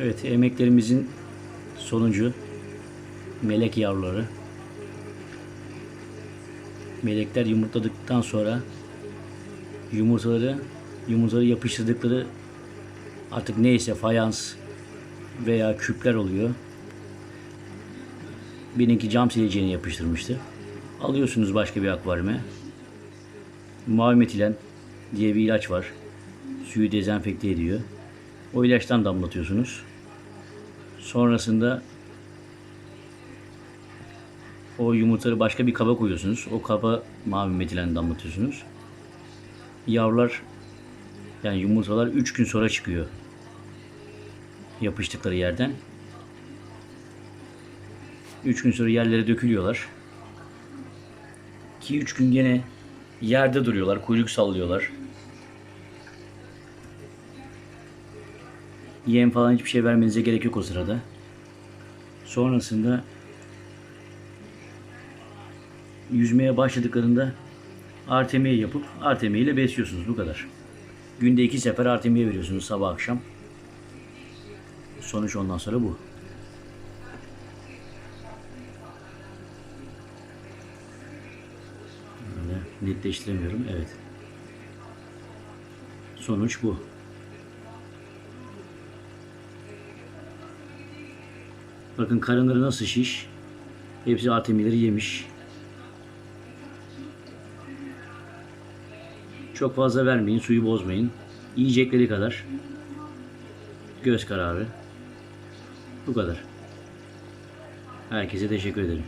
Evet emeklerimizin sonucu melek yavruları. Melekler yumurtladıktan sonra yumurtaları yumurtaları yapıştırdıkları artık neyse fayans veya küpler oluyor. Benimki cam sileceğini yapıştırmıştı. Alıyorsunuz başka bir akvaryume. Mavi metilen diye bir ilaç var. Suyu dezenfekte ediyor. O ilaçtan damlatıyorsunuz. Sonrasında o yumurtaları başka bir kaba koyuyorsunuz. O kaba mavi metilen damlatıyorsunuz. Yavrular yani yumurtalar 3 gün sonra çıkıyor. Yapıştıkları yerden. 3 gün sonra yerlere dökülüyorlar. 2-3 gün gene yerde duruyorlar, kuyruk sallıyorlar. Yem falan hiçbir şey vermenize gerek yok o sırada. Sonrasında yüzmeye başladıklarında artemiye yapıp artemiye ile besliyorsunuz bu kadar. Günde iki sefer artemiye veriyorsunuz sabah akşam. Sonuç ondan sonra bu. Netleştiremiyorum. Evet. Sonuç bu. Bakın karınları nasıl şiş. Hepsi artemileri yemiş. Çok fazla vermeyin, suyu bozmayın. Yiyecekleri kadar. Göz kararı. Bu kadar. Herkese teşekkür ederim.